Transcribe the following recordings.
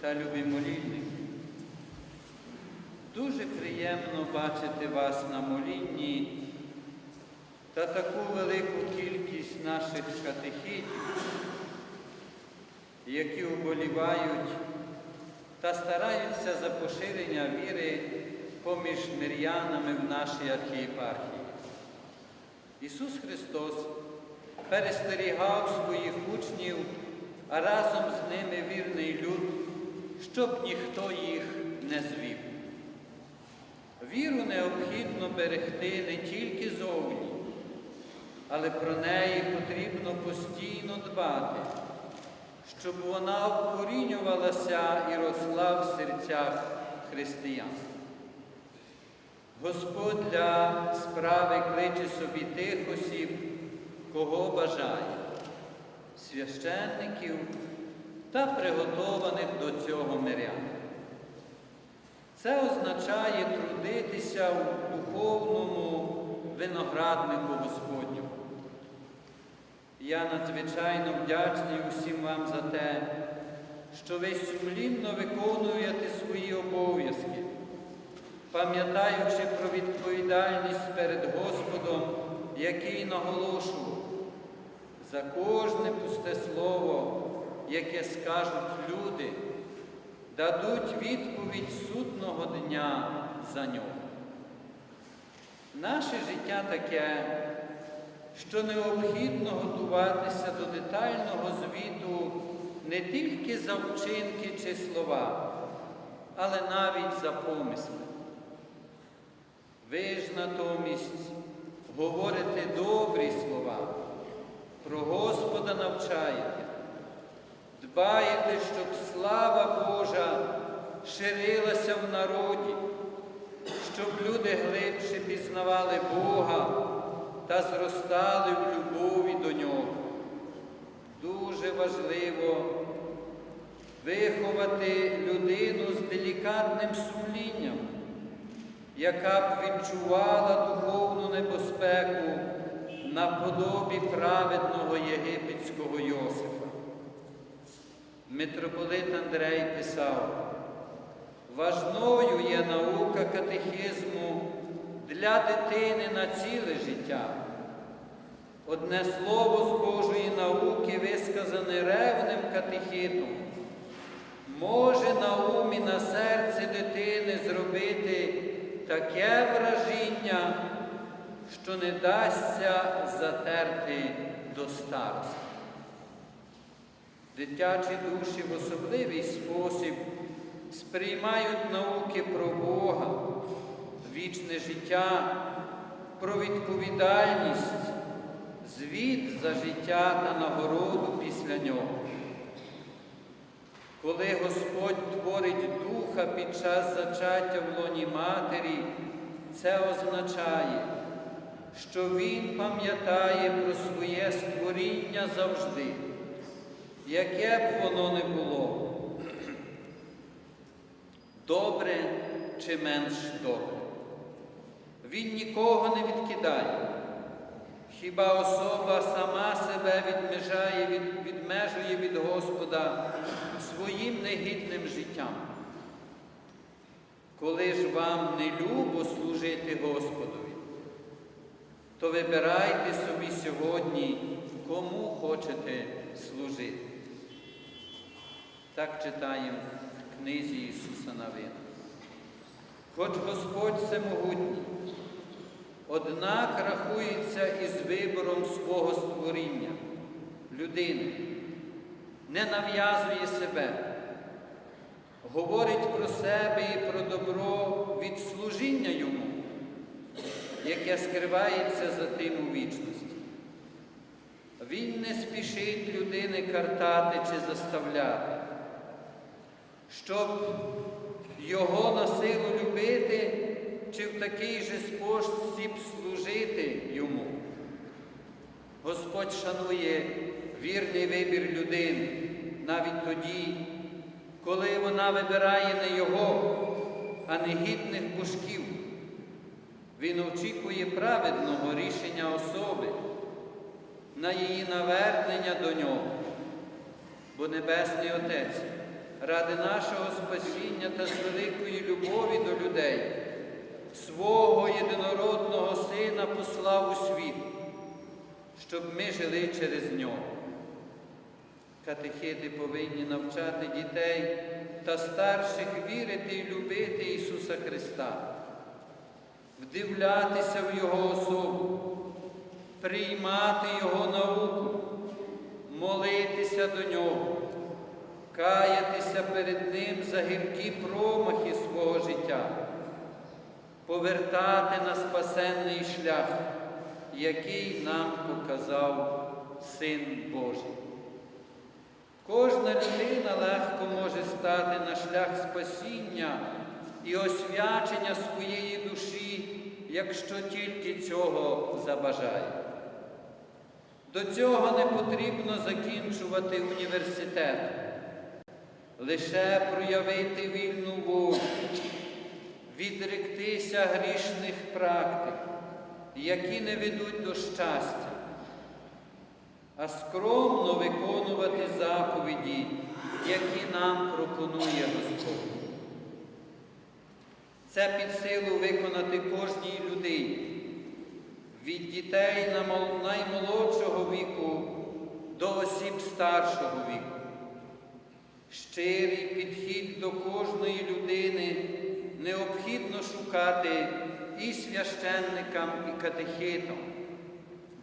Та любі молільники. Дуже приємно бачити вас на молінні та таку велику кількість наших катехітів, які уболівають та стараються за поширення віри поміж мирянами в нашій архієпархії. Ісус Христос перестерігав своїх учнів, а разом з ними вірний люд, щоб ніхто їх не звів. Віру необхідно берегти не тільки зовні, але про неї потрібно постійно дбати, щоб вона вкорінювалася і росла в серцях християн. Господь для справи кличе собі тих осіб, кого бажає, священників та приготованих до цього мирян. Це означає трудитися у духовному винограднику Господню. Я надзвичайно вдячний усім вам за те, що ви сумлінно виконуєте свої обов'язки, пам'ятаючи про відповідальність перед Господом, який наголошував, за кожне пусте слово, яке скажуть люди, дадуть відповідь судного дня за нього. Наше життя таке, що необхідно готуватися до детального звіту не тільки за вчинки чи слова, але навіть за помисли. Ви ж натомість говорите добрі слова, про Господа навчаєте, дбаєте, щоб слава Божа ширилася в народі, щоб люди глибше пізнавали Бога та зростали в любові до Нього. Дуже важливо виховати людину з делікатним сумлінням, яка б відчувала духовну небезпеку наподобі праведного єгипетського Йосифа. Митрополит Андрей писав, важною є наука катехизму для дитини на ціле життя. Одне слово з Божої науки, висказане ревним катехітом, може на умі на серці дитини зробити таке вражіння, що не дасться затерти до старості. Дитячі душі в особливий спосіб сприймають науки про Бога, вічне життя, про відповідальність, звіт за життя та нагороду після нього. Коли Господь творить духа під час зачаття в лоні матері, це означає, що Він пам'ятає про своє створіння завжди, яке б воно не було, добре чи менш добре. Він нікого не відкидає. Хіба особа сама себе відмежає, від, відмежує від Господа своїм негідним життям? Коли ж вам не любо служити Господові, то вибирайте собі сьогодні, кому хочете служити. Так читаємо в книзі Ісуса Навина. Хоч Господь всемогутній, однак рахується із вибором свого створіння, людини, не нав'язує себе, говорить про себе і про добро від служіння йому, яке скривається за тим у вічності. Він не спішить людини картати чи заставляти, щоб його на силу любити чи в такий же спосіб служити йому. Господь шанує вірний вибір людини навіть тоді, коли вона вибирає не його, а не гідних божків. Він очікує праведного рішення особи на її навернення до нього, бо Небесний Отець ради нашого спасіння та з великої любові до людей, свого єдинородного Сина послав у світ, щоб ми жили через нього. Катехити повинні навчати дітей та старших вірити і любити Ісуса Христа, вдивлятися в Його особу, приймати Його науку, молитися до Нього, каятися перед Ним за гіркі промахи свого життя, повертати на спасенний шлях, який нам показав Син Божий. Кожна людина легко може стати на шлях спасіння і освячення своєї душі, якщо тільки цього забажає. До цього не потрібно закінчувати університет, лише проявити вільну волю, відректися грішних практик, які не ведуть до щастя а скромно виконувати заповіді, які нам пропонує Господь. Це під силу виконати кожній людині, від дітей наймолодшого віку до осіб старшого віку. Щирий підхід до кожної людини необхідно шукати і священникам, і катехитам,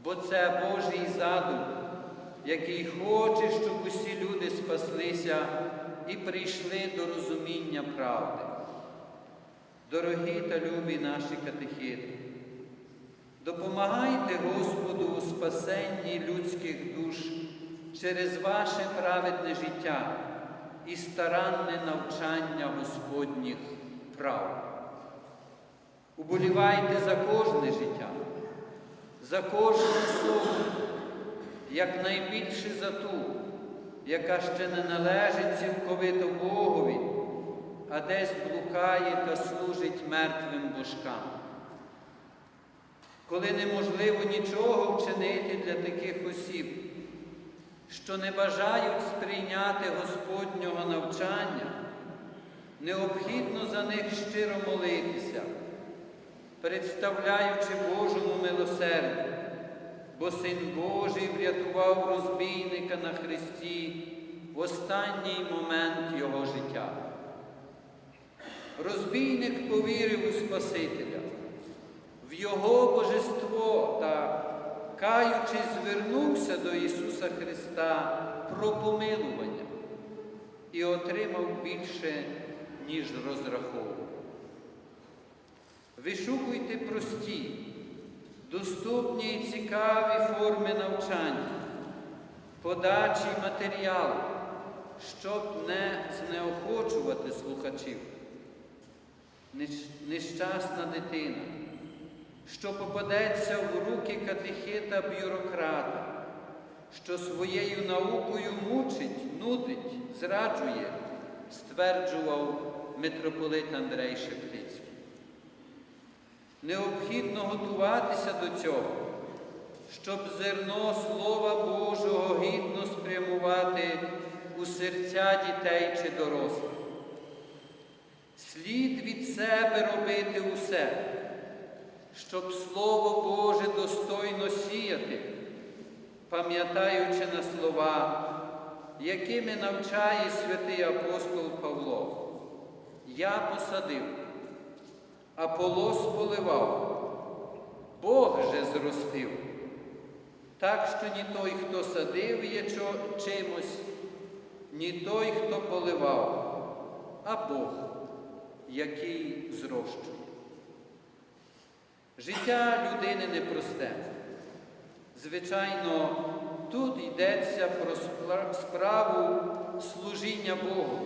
бо це Божий задум який хоче, щоб усі люди спаслися і прийшли до розуміння правди. Дорогі та любі наші катехити, допомагайте Господу у спасенні людських душ через ваше праведне життя і старанне навчання Господніх прав. Уболівайте за кожне життя, за кожну особу якнайбільше за ту, яка ще не належить цілковито Богові, а десь блукає та служить мертвим божкам. Коли неможливо нічого вчинити для таких осіб, що не бажають сприйняти Господнього навчання, необхідно за них щиро молитися, представляючи Божому милосердю бо Син Божий врятував розбійника на Христі в останній момент Його життя. Розбійник повірив у Спасителя, в Його божество та, каючись, звернувся до Ісуса Христа про помилування і отримав більше, ніж розраховував. Вишукуйте прості доступні і цікаві форми навчання, подачі матеріалу, щоб не знеохочувати слухачів. Нещасна дитина, що попадеться в руки катехита бюрократа, що своєю наукою мучить, нудить, зраджує, стверджував митрополит Андрей Шептицький. Необхідно готуватися до цього, щоб зерно Слова Божого гідно спрямувати у серця дітей чи дорослих. Слід від себе робити усе, щоб Слово Боже достойно сіяти, пам'ятаючи на слова, якими навчає святий апостол Павло. Я посадив. Аполос поливав, Бог же зростив, так що ні той, хто садив є чимось, ні той, хто поливав, а Бог, який зрощує. Життя людини непросте. Звичайно, тут йдеться про справу служіння Богу.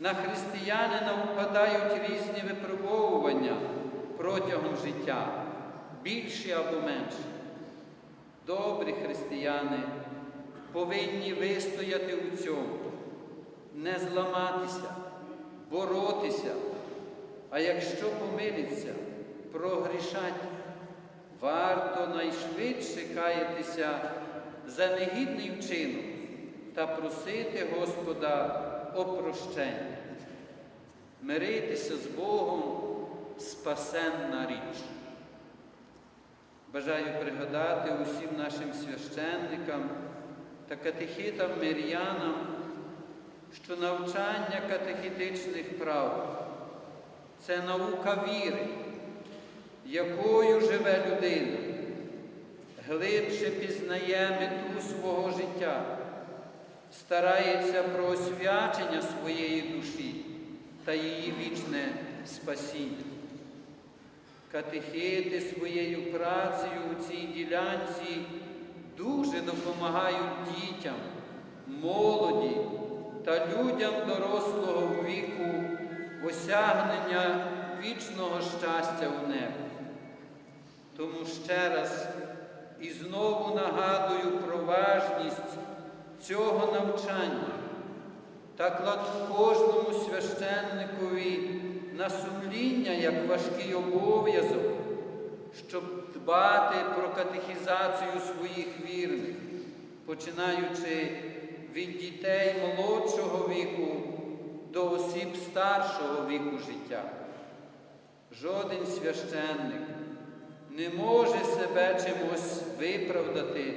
На християнина впадають різні випробовування протягом життя, більші або менші. Добрі християни повинні вистояти у цьому, не зламатися, боротися, а якщо помиляться, прогрішать, варто найшвидше каятися за негідний вчинок, та просити Господа о прощенні. Миритися з Богом спасенна річ. Бажаю пригадати усім нашим священникам та катехітам мирянам, що навчання катехітичних прав це наука віри, якою живе людина, глибше пізнає мету свого життя, старається про освячення своєї душі та її вічне спасіння. Катехити своєю працею у цій ділянці дуже допомагають дітям, молоді та людям дорослого віку осягнення вічного щастя у небі. Тому ще раз і знову нагадую про важність цього навчання та кладу кожному священникові на сумління як важкий обов'язок, щоб дбати про катехізацію своїх вірних, починаючи від дітей молодшого віку до осіб старшого віку життя. Жоден священник не може себе чимось виправдати,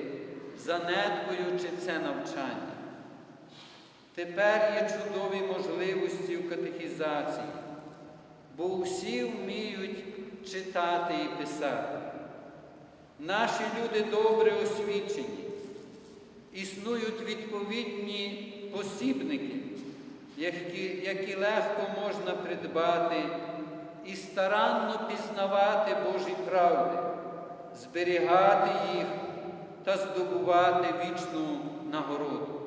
занедбуючи це навчання. Тепер є чудові можливості у катехізації, бо усі вміють читати і писати. Наші люди добре освічені, існують відповідні посібники, які, які легко можна придбати і старанно пізнавати Божі правди, зберігати їх та здобувати вічну нагороду.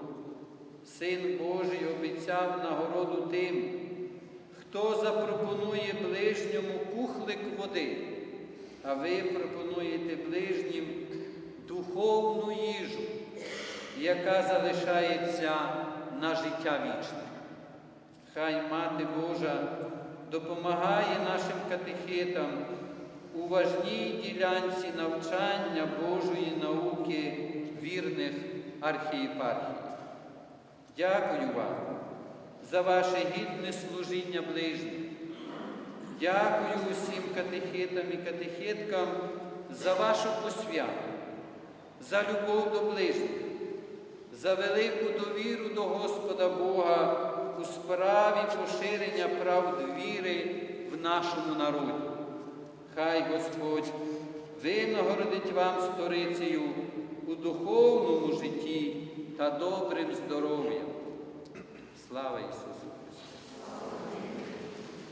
Син Божий обіцяв нагороду тим, хто запропонує ближньому кухлик води, а ви пропонуєте ближнім духовну їжу, яка залишається на життя вічне. Хай Мати Божа допомагає нашим катехитам у важній ділянці навчання Божої науки вірних архієпархій. Дякую вам за ваше гідне служіння ближнім. Дякую усім катехитам і катехиткам за вашу посвяту, за любов до ближніх, за велику довіру до Господа Бога у справі поширення правд віри в нашому народі. Хай Господь винагородить вам сторицею у духовному житті та добрим здоров'ям. Слава Ісусу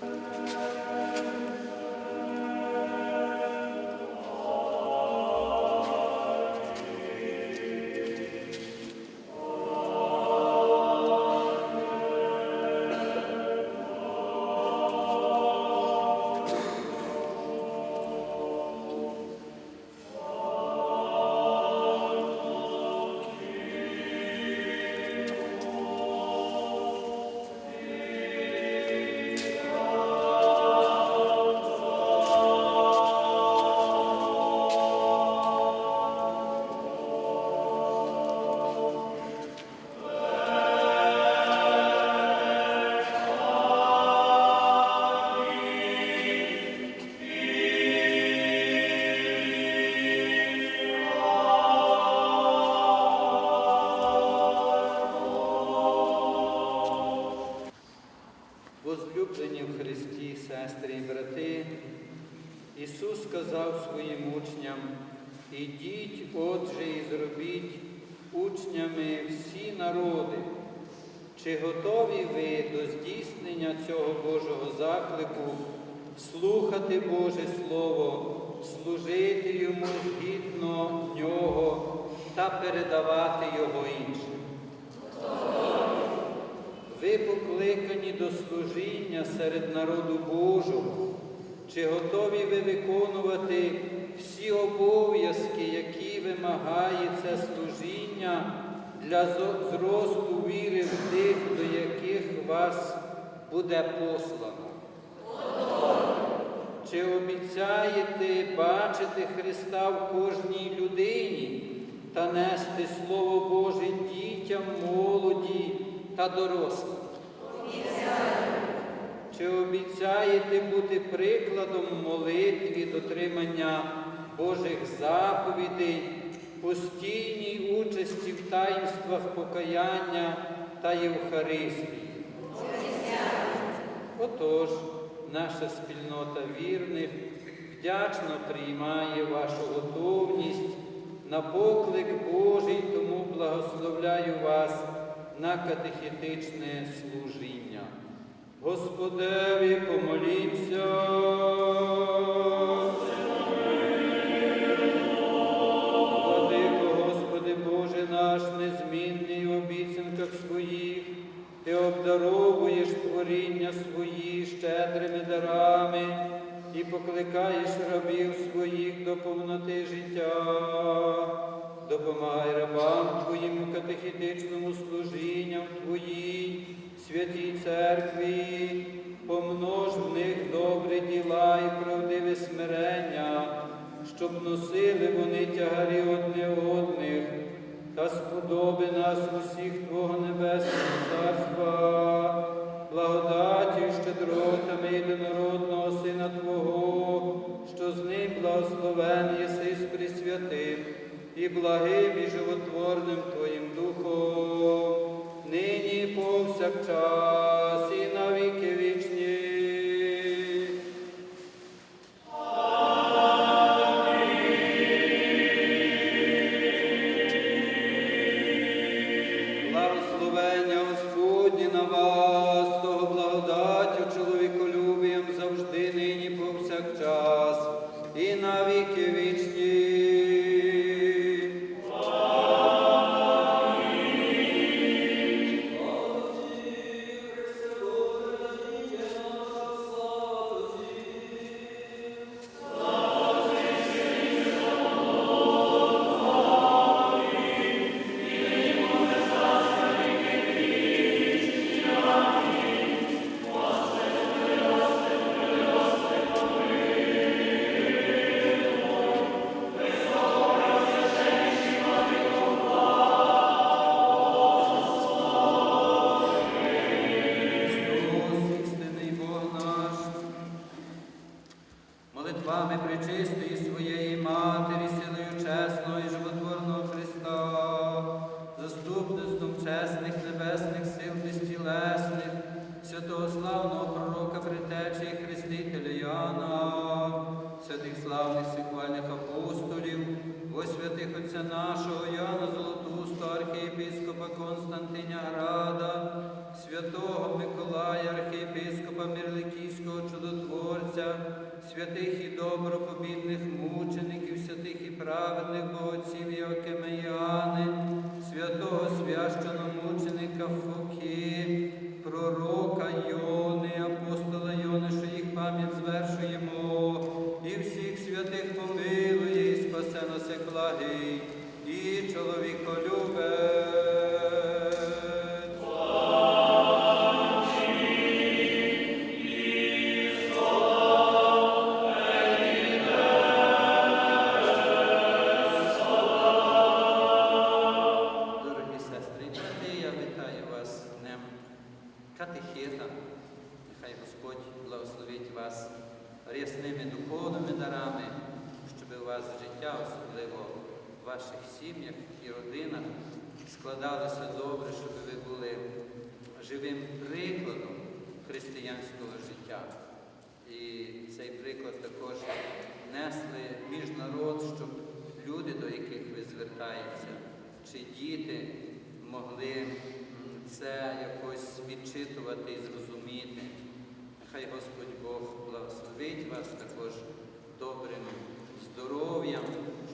Христу! Ісус сказав своїм учням, ідіть, отже, і зробіть учнями всі народи. Чи готові ви до здійснення цього Божого заклику, слухати Боже Слово, служити Йому згідно Нього та передавати Його іншим? Ви покликані до служіння серед народу Божого. Чи готові ви виконувати всі обов'язки, які вимагає це служіння для зросту віри в тих, до яких вас буде послано? Чи обіцяєте бачити Христа в кожній людині та нести Слово Боже дітям, молоді та дорослим. Чи обіцяєте бути прикладом молитві, дотримання Божих заповідей, постійній участі в таїнствах покаяння та Євхаристії? Отож, наша спільнота вірних вдячно приймає вашу готовність на поклик Божий, тому благословляю вас на катехетичне служіння. Господеві помолімся. Владико, Господи Боже наш, незмінний в обіцянках своїх, Ти обдаровуєш творіння свої щедрими дарами і покликаєш рабів своїх до повноти життя. Допомагай рабам Твоїм у катехітичному служінням Твоїй, святій церкві, помнож в них добрі діла і правдиве смирення, щоб носили вони тягарі одне одних, та сподоби нас усіх Твого Небесного Царства, благодаті, щедротами єдинородного Сина Твого, що з ним благословен єси з Пресвятим і благим і животворним Твоїм повсякчас і на віки вічні. Благословення Господні на вас, того благодаттю чоловіколюбієм завжди, нині повсякчас і на віки вічні. Молитвами причистої своєї Матері, силою чесного і животворного Христа, заступництвом чесних небесних сил безтілесних, святого славного пророка притечі хрестителя Яна, святих славних сихвальних апостолів, ось святих Отця нашого Яна Золотуста, архієпископа Константиня Града, святого Миколая, архієпископа Мирликівського чудотворця, святих і добропобідних мучеників, святих і праведних богоців Йоакима і Іоанни, приклад також несли між народ, щоб люди, до яких ви звертаєтеся, чи діти могли це якось відчитувати і зрозуміти. Нехай Господь Бог благословить вас також добрим здоров'ям,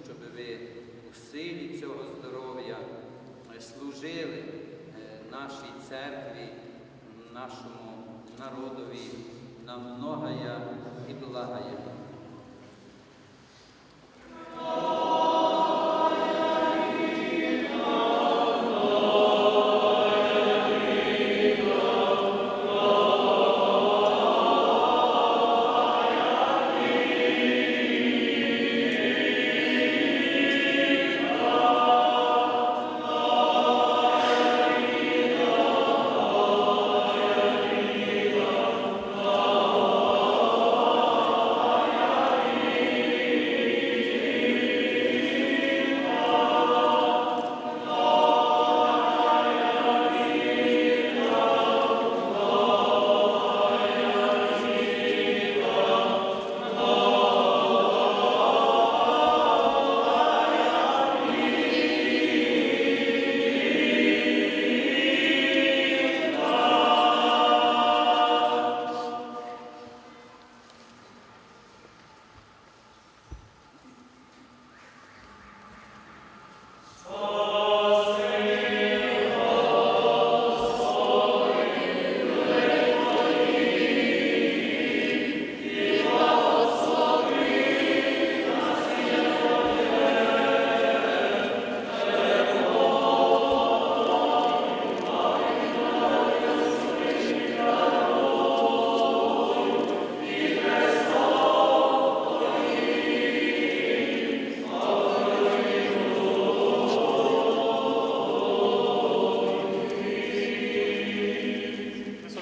щоб ви у силі цього здоров'я е, служили е, нашій церкві, нашому народові на многая і благая.